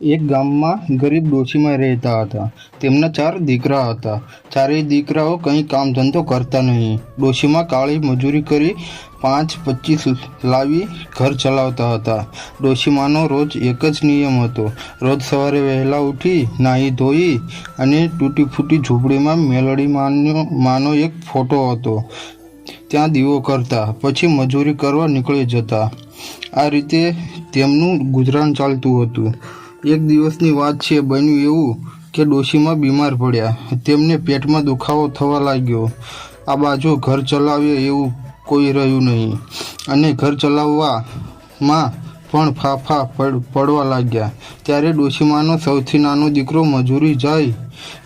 એક ગામમાં ગરીબ ડોશીમાં રહેતા હતા. તેમના ચાર દીકરા હતા. ચારેય દીકરાઓ કંઈ કામ ધંધો કરતા નહીં. ડોશીમાં કાળી મજૂરી કરી પાંચ પચીસ લાવી ઘર ચલાવતા હતા. ડોશીમાનો રોજ એક જ નિયમ હતો. રોજ સવારે વહેલા ઉઠી, નાહી ધોઈ અને તૂટી ફૂટી ઝૂંપડીમાં મેલડી માનો માનો એક ફોટો હતો. ત્યાં દીવો કરતા, પછી મજૂરી કરવા નીકળી જતા. આ રીતે તેમનું ગુજરાન ચાલતું હતું. એક દિવસની વાત છે, બન્યું એવું કે ડોશીમાં બીમાર પડ્યા. તેમને પેટમાં દુખાવો થવા લાગ્યો. આ બાજુ ઘર ચલાવે એવું કોઈ રહ્યું નહીં. અને ઘર ચલાવવામાં પણ ફાફા પડ, પડવા લાગ્યા. ત્યારે ડોશીમાનો સૌથી નાનો દીકરો મજૂરી જાય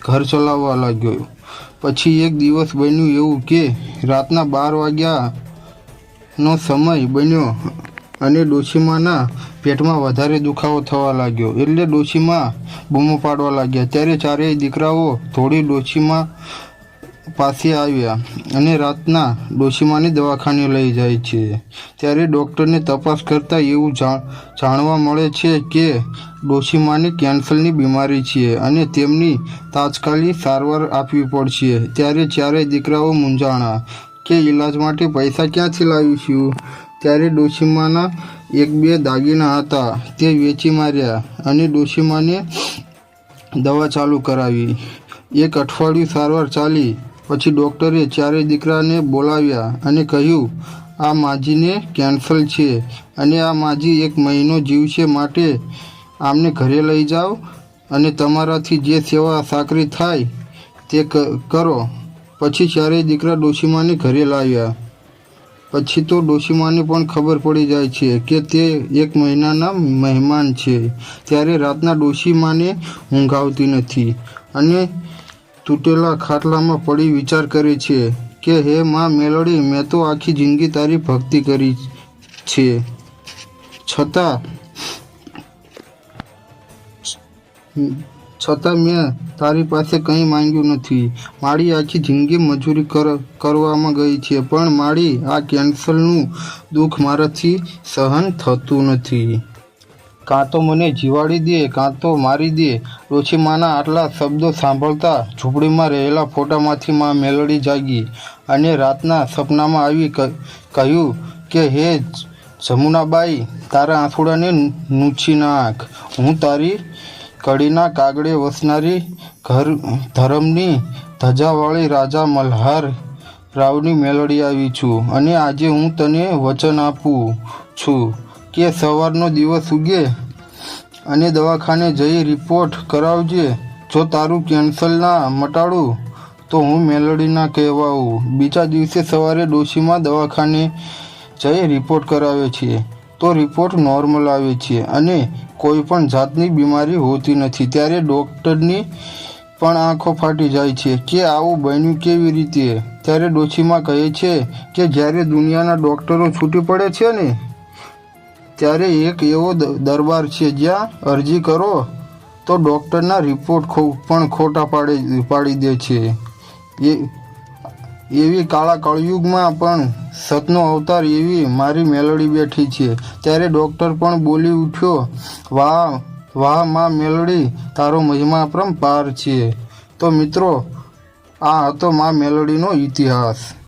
ઘર ચલાવવા લાગ્યો. પછી એક દિવસ બન્યું એવું કે રાતના બાર વાગ્યાનો સમય બન્યો અને ડોશીમાના પેટમાં વધારે દુખાવો થવા લાગ્યો. એટલે ડોશીમાં બૂમો પાડવા લાગ્યા. ત્યારે ચારેય દીકરાઓ થોડી ડોશીમાં પાસે આવ્યા અને રાતના ડોશીમાને દવાખાને લઈ જાય છે. ત્યારે ડૉક્ટરને તપાસ કરતાં એવું જાણવા મળે છે કે ડોશીમાને કેન્સરની બીમારી છે અને તેમની તાત્કાલિક સારવાર આપવી પડશે. ત્યારે ચારેય દીકરાઓ મૂંઝાણા કે ઈલાજ માટે પૈસા ક્યાંથી લાવીશું? ત્યારે ડોશીમાના એક બે દાગીના હતા. તે વેચી માર્યા અને ડોશીમાને દવા ચાલુ કરાવી. એક અઠવાડિયું સારવાર ચાલી. પછી ડૉક્ટરે ચારેય દીકરાને બોલાવ્યા અને કહ્યું, આ માજીને કેન્સર છે અને આ માજી એક મહિનો જીવશે માટે આમને ઘરે લઈ જાઓ અને તમારાથી જે સેવા સાકરી થાય તે કરો. પછી ચારેય દીકરા ડોશીમાને ઘરે લાવ્યા. પછી તો ડોશીમાને પણ ખબર પડી જાય છે કે તે એક મહિનાના મહેમાન છે. ત્યારે રાતના ડોશીમાને ઊંઘ આવતી નથી અને તૂટેલા ખાટલામાં પડી વિચાર કરે છે કે, હે માં મેલડી, મેં તો આખી જિંદગી તારી ભક્તિ કરી છે. છતાં છતાં મેં તારી પાસે કંઈ માંગ્યું નથી. મારી આખી જિંદગી મજૂરી કર, કરવામાં ગઈ છે, પણ મારી આ કેન્સરનું દુઃખ મારાથી સહન થતું નથી. કાં તો મને જીવાડી દે, કાં તો મારી દે. ડોશીમાના આટલા શબ્દો સાંભળતા ઝૂંપડીમાં રહેલા ફોટામાંથી માં મેલડી જાગી અને રાતના સપનામાં આવી કહ્યું કે, હે જમુનાબાઈ, તારા આંસુડાને નૂછી નાખ. હું તારી કડીના કાગડે વસનારી ઘર, ધર્મની ધજાવાળી રાજા મલ્હાર રાવની મેલડી આવી છું અને આજે હું તને વચન આપું છું કે સવારનો દિવસ ઉગે અને દવાખાને જઈ રિપોર્ટ કરાવજે. જો તારું કેન્સલ ના મટાડું, તો હું મેલડી ના કહેવાઉં. બીજા દિવસે સવારે ડોશીમાં દવાખાને જઈ રિપોર્ટ કરાવે છે. તો રિપોર્ટ નોર્મલ આવે છે અને કોઈ પણ જાતની બીમારી હોતી નથી. ત્યારે ડૉક્ટરની પણ આંખો ફાટી જાય છે કે આવું બન્યું કેવી રીતે? ત્યારે ડોશીમાં કહે છે કે જ્યારે દુનિયાના ડૉક્ટરો છૂટી પડે છે ને, ત્યારે એક એવો દરબાર છે જ્યાં અરજી કરો તો ડૉક્ટરના રિપોર્ટ પણ ખોટા પાડી પાડી દે છે. એ, એવી કાળા કળયુગમાં પણ સતનો અવતાર એવી મારી મેલડી બેઠી છે. ત્યારે ડૉક્ટર પણ બોલી ઉઠ્યો, વાહ વાહ, માં મેલડી, તારો મહિમા પાર છે. તો મિત્રો, આ હતો માં મેલડીનો ઇતિહાસ.